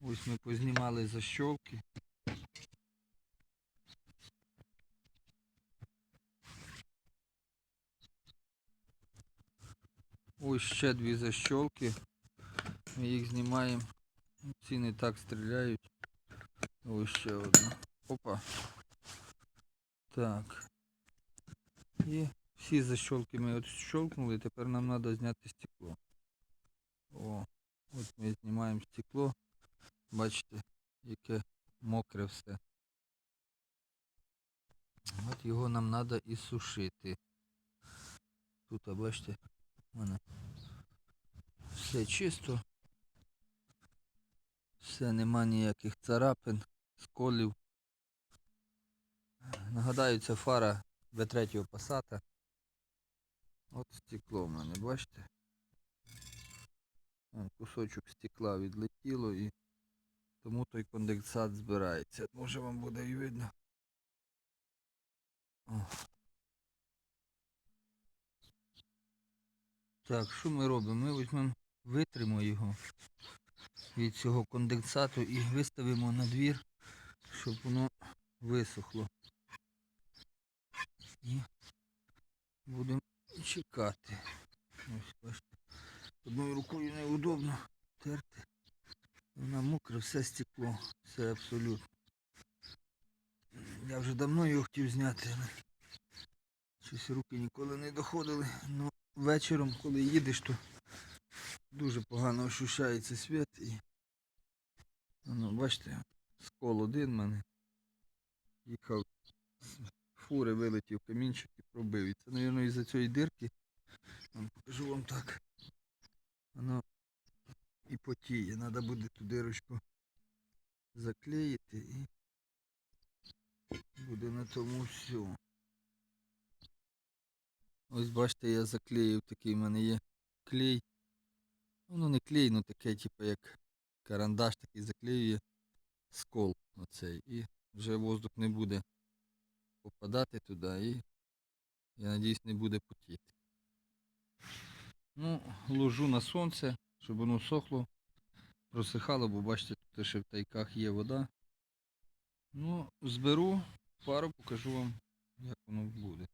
Ось ми познімали защолки. Ось ще дві защолки. Ми їх знімаємо. Ці не так стріляють. Ось ще одна. Опа. Так. І всі защолки ми от щолкнули, тепер нам треба зняти стекло. О, от ми знімаємо стекло. Бачите, яке мокре все. От його нам треба і сушити. Тут, бачите, у мене все чисто. Все, нема ніяких царапин, сколів. Нагадаю, це фара В3 Passat. От стекло в мене, бачите? Кусочок стекла відлетіло і тому той конденсат збирається. Може вам буде і видно. О. Так, що ми робимо? Ми візьмемо, витримо його від цього конденсату і виставимо на двір, щоб воно висохло. І будемо чекати. Ось бачите. Одною рукою неудобно терти. Вона мокре, все стекло, все абсолютно. Я вже давно його хотів зняти, але щось руки ніколи не доходили. Ну, вечором, коли їдеш, то дуже погано ощущається світ і ну, бачите, скол один в мене. Їхав з фури, вилетів камінчик і пробив. І це, мабуть, із-за цієї дирки. Покажу вам так. Воно потіє. Треба буде ту дирочку заклеїти і буде на тому все. Ось бачите, я заклеїв такий в мене є клей. Воно не клей, ну таке, типу як карандаш такий заклеює скол оцей. І вже воздух не буде попадати туди і я надіюсь не буде потіти. Ну, ложу на сонце, щоб воно сохло, просихало, бо бачите, тут ще в тайках є вода. Ну, зберу пару, покажу вам, як воно буде.